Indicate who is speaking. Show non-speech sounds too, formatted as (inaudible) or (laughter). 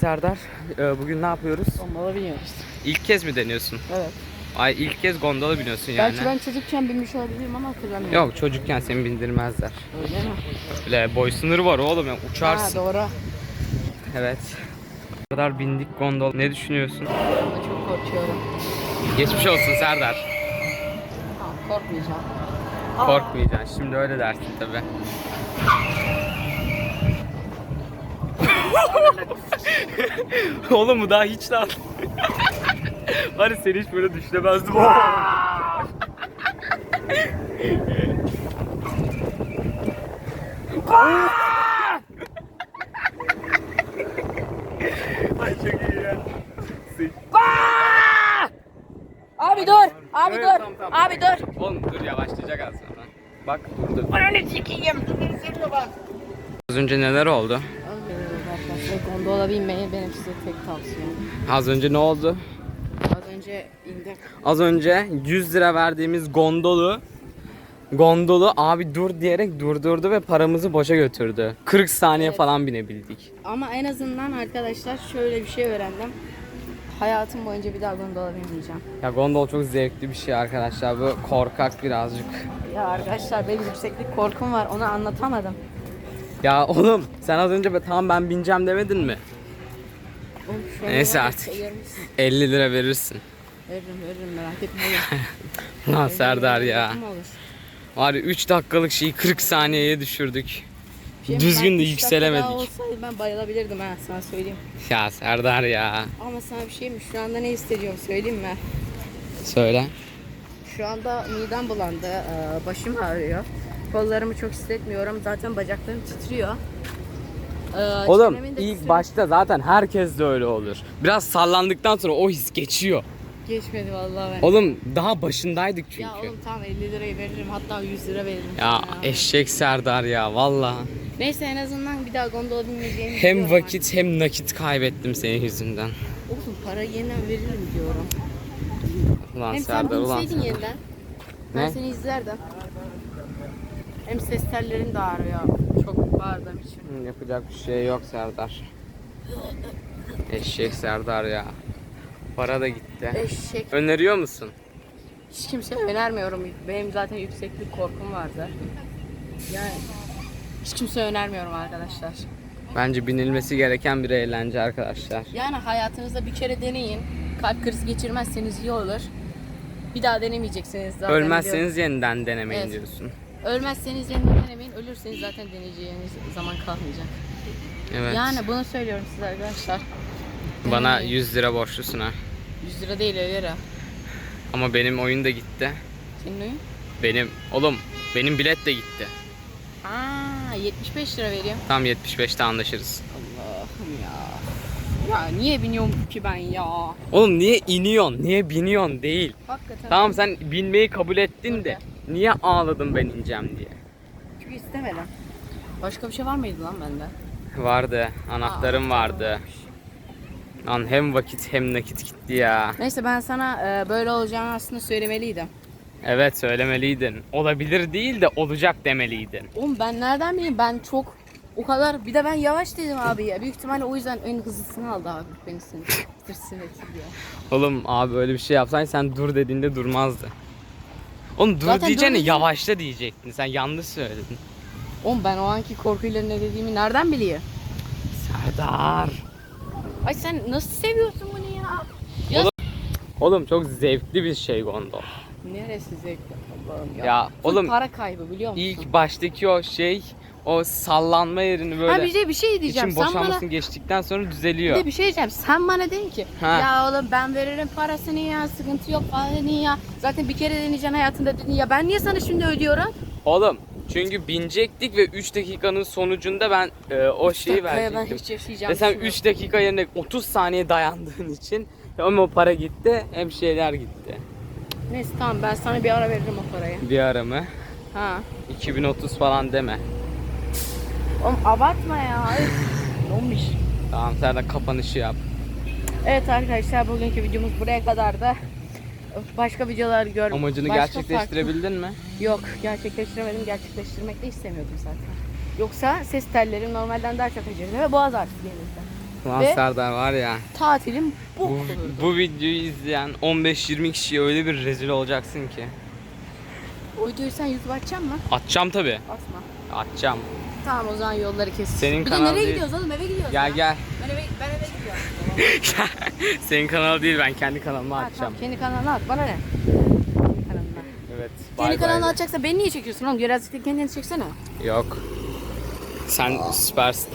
Speaker 1: Serdar, e, bugün ne yapıyoruz?
Speaker 2: Onlara biniyoruz.
Speaker 1: İlk kez mi deniyorsun?
Speaker 2: Evet.
Speaker 1: Ay ilk kez gondola biniyorsun yani.
Speaker 2: Belki ben çocukken binmiş olabilirim ama hatırlamıyorum.
Speaker 1: Yok çocukken seni bindirmezler.
Speaker 2: Öyle mi?
Speaker 1: Öyle boy sınırı var oğlum ya uçarsın.
Speaker 2: Ha doğru.
Speaker 1: Evet. Bu kadar bindik gondol. Ne düşünüyorsun?
Speaker 2: Çok korkuyorum.
Speaker 1: Geçmiş olsun Serdar.
Speaker 2: Ha, korkmayacağım.
Speaker 1: Korkmayacaksın. Şimdi öyle dersin tabi. (laughs) Oğlum bu daha hiç lan. (laughs) Var ya seni hiç böyle düşünemezdim. (laughs) Ay çok iyi ya.
Speaker 2: Abi dur! Abi dur! Abi dur!
Speaker 1: Oğlum dur yavaşlayacak az sonra. Bak durdu.
Speaker 2: Ananı sikeyim!
Speaker 1: Az önce neler oldu?
Speaker 2: Gondola binmeyi benim size tek tavsiyem.
Speaker 1: Az önce ne oldu?
Speaker 2: Az önce indim.
Speaker 1: Az önce 100 lira verdiğimiz gondolu gondolu abi dur diyerek durdurdu ve paramızı boşa götürdü. 40 saniye
Speaker 2: Evet.
Speaker 1: falan binebildik.
Speaker 2: Ama en azından arkadaşlar şöyle bir şey öğrendim. Hayatım boyunca bir daha gondola binmeyeceğim.
Speaker 1: Ya gondol çok zevkli bir şey arkadaşlar. Bu korkak birazcık.
Speaker 2: Ya arkadaşlar benim yükseklik korkum var onu anlatamadım.
Speaker 1: Ya oğlum sen az önce tamam ben bineceğim demedin mi?
Speaker 2: Şöyle
Speaker 1: Neyse artık.
Speaker 2: sayar mısın?
Speaker 1: 50 lira verirsin.
Speaker 2: Veririm veririm merak etme. (laughs)
Speaker 1: Lan Serdar ya. Var ya 3 dakikalık şeyi 40 saniyeye düşürdük.
Speaker 2: Şimdi
Speaker 1: Düzgün
Speaker 2: ben
Speaker 1: de
Speaker 2: dakika daha
Speaker 1: yükselemedik.
Speaker 2: olsaydı ben bayılabilirdim ha sana söyleyeyim.
Speaker 1: Ya Serdar ya.
Speaker 2: Ama sana bir şey mi? Şu anda ne hissediyorum söyleyeyim mi?
Speaker 1: Söyle.
Speaker 2: Şu anda midem bulandı, ee, başım ağrıyor. Kollarımı çok hissetmiyorum. Zaten bacaklarım titriyor. Ee,
Speaker 1: Oğlum ilk
Speaker 2: titremesi
Speaker 1: başta zaten herkes de öyle olur. Biraz sallandıktan sonra o his geçiyor.
Speaker 2: geçmedi vallahi ben.
Speaker 1: Oğlum daha başındaydık çünkü.
Speaker 2: Ya oğlum tamam 50 lirayı veririm hatta 100 lira veririm.
Speaker 1: Ya
Speaker 2: sana
Speaker 1: eşek Serdar ya valla.
Speaker 2: Neyse en azından bir daha gondola binmeyeceğimi
Speaker 1: Hem vakit hem nakit kaybettim senin yüzünden.
Speaker 2: artık. Oğlum para yeniden veririm diyorum.
Speaker 1: Ulan
Speaker 2: Hem sen
Speaker 1: Serdar ulan.
Speaker 2: binseydin
Speaker 1: Serdar.
Speaker 2: yeniden. Ben
Speaker 1: Ne?
Speaker 2: seni izlerdim. Hem ses tellerim de ağrıyor. Çok bağırdığım için.
Speaker 1: Hı, Yapacak bir şey yok Serdar. Eşek Serdar ya. Para da gitti.
Speaker 2: Eşek.
Speaker 1: Öneriyor musun?
Speaker 2: Hiç kimseye önermiyorum. Benim zaten yükseklik korkum vardı. Yani hiç kimseye önermiyorum arkadaşlar.
Speaker 1: Bence binilmesi gereken bir eğlence arkadaşlar.
Speaker 2: Yani hayatınızda bir kere deneyin. Kalp krizi geçirmezseniz iyi olur. Bir daha denemeyeceksiniz zaten. biliyorum.
Speaker 1: Ölmezseniz yeniden denemeyin
Speaker 2: Evet.
Speaker 1: diyorsun.
Speaker 2: Ölmezseniz yeniden denemeyin. Ölürseniz zaten deneyeceğiniz zaman kalmayacak.
Speaker 1: Evet.
Speaker 2: Yani bunu söylüyorum size arkadaşlar.
Speaker 1: Bana
Speaker 2: Denemeyin.
Speaker 1: 100 lira borçlusun ha.
Speaker 2: 100 lira değil 50 lira.
Speaker 1: Ama benim oyun da gitti.
Speaker 2: Senin oyun?
Speaker 1: Benim oğlum benim bilet de gitti.
Speaker 2: Aa 75 lira vereyim.
Speaker 1: Tam 75'te anlaşırız.
Speaker 2: Ya. Niye biniyorum ki ben ya?
Speaker 1: Oğlum niye iniyorsun? Niye biniyorsun değil.
Speaker 2: Hakikaten.
Speaker 1: Tamam sen binmeyi kabul ettin de niye ağladın ben ineceğim diye.
Speaker 2: Çünkü istemedim. Başka bir şey var mıydı lan bende?
Speaker 1: Vardı. Anahtarım vardı. Lan hem vakit hem nakit gitti ya.
Speaker 2: Neyse ben sana e, böyle olacağını aslında söylemeliydim.
Speaker 1: Evet söylemeliydin. Olabilir değil de olacak demeliydin.
Speaker 2: Oğlum ben nereden bileyim ben çok o kadar bir de ben yavaş dedim abi ya. Büyük ihtimalle o yüzden en hızlısını aldı abi beni sinir. (laughs) Tırsın diye.
Speaker 1: Oğlum abi öyle bir şey yapsan sen dur dediğinde durmazdı. Oğlum dur
Speaker 2: Zaten dur
Speaker 1: diyeceğine
Speaker 2: dedim.
Speaker 1: yavaşla diyecektin. Sen yanlış söyledin.
Speaker 2: Oğlum ben o anki korkuyla ne dediğimi nereden bileyim?
Speaker 1: Serdar.
Speaker 2: Ay sen nasıl seviyorsun bunu ya? Ya
Speaker 1: Oğlum çok zevkli bir şey gondol.
Speaker 2: neresi zevkli Allah'ım ya.
Speaker 1: Ya
Speaker 2: Full
Speaker 1: oğlum
Speaker 2: para kaybı biliyor musun?
Speaker 1: ilk baştaki o şey o sallanma yerini
Speaker 2: ha
Speaker 1: böyle
Speaker 2: bir de bir şey diyeceğim.
Speaker 1: için
Speaker 2: Sen bana
Speaker 1: boşanmasını geçtikten sonra
Speaker 2: bir
Speaker 1: düzeliyor.
Speaker 2: de bir şey diyeceğim. Sen bana dedin ki
Speaker 1: Ha.
Speaker 2: ya oğlum ben veririm parasını ya sıkıntı yok falan ya. Zaten bir kere deneyeceksin hayatında dedin ya ben niye sana şimdi ödüyorum?
Speaker 1: Oğlum çünkü binecektik ve 3 dakikanın sonucunda ben e, o şeyi
Speaker 2: Dakikaya ben
Speaker 1: verecektim.
Speaker 2: hiç yaşayacağım.
Speaker 1: Ve sen
Speaker 2: şey yok.
Speaker 1: 3 dakika yerine 30 saniye dayandığın için hem o para gitti hem şeyler gitti.
Speaker 2: Neyse tamam ben sana bir ara veririm o parayı.
Speaker 1: Bir ara mı?
Speaker 2: Ha.
Speaker 1: 2030 falan deme.
Speaker 2: Oğlum abartma ya. Olmuş?
Speaker 1: Tamam sen de kapanışı yap.
Speaker 2: Evet arkadaşlar bugünkü videomuz buraya kadar da başka videolar gör.
Speaker 1: Amacını
Speaker 2: başka
Speaker 1: gerçekleştirebildin mi?
Speaker 2: farklı- Yok gerçekleştiremedim. Gerçekleştirmek de istemiyordum zaten. Yoksa ses tellerim normalden daha çok acırdı ve boğaz ağrısı gelirdi.
Speaker 1: Ulan
Speaker 2: Ve-
Speaker 1: Serdar var ya.
Speaker 2: Tatilim bu.
Speaker 1: Bu, bu videoyu izleyen 15-20 kişiye öyle bir rezil olacaksın ki.
Speaker 2: O videoyu sen YouTube açacaksın mı?
Speaker 1: Atacağım tabi.
Speaker 2: Atma.
Speaker 1: Atacağım.
Speaker 2: Tamam o zaman yolları kes.
Speaker 1: Senin
Speaker 2: bir de
Speaker 1: kanal
Speaker 2: nereye
Speaker 1: değil.
Speaker 2: gidiyoruz oğlum eve gidiyoruz.
Speaker 1: Gel
Speaker 2: ya.
Speaker 1: gel.
Speaker 2: Ben eve, ben eve gidiyorum. (laughs)
Speaker 1: Senin kanal değil ben kendi kanalıma
Speaker 2: Ha,
Speaker 1: atacağım.
Speaker 2: tamam kendi kanalına at bana ne? Kendi kanalına.
Speaker 1: Evet.
Speaker 2: Kendi
Speaker 1: bay
Speaker 2: kanalına
Speaker 1: bay.
Speaker 2: atacaksan beni niye çekiyorsun oğlum? Biraz kendini çeksene.
Speaker 1: Yok. Sen süpersin.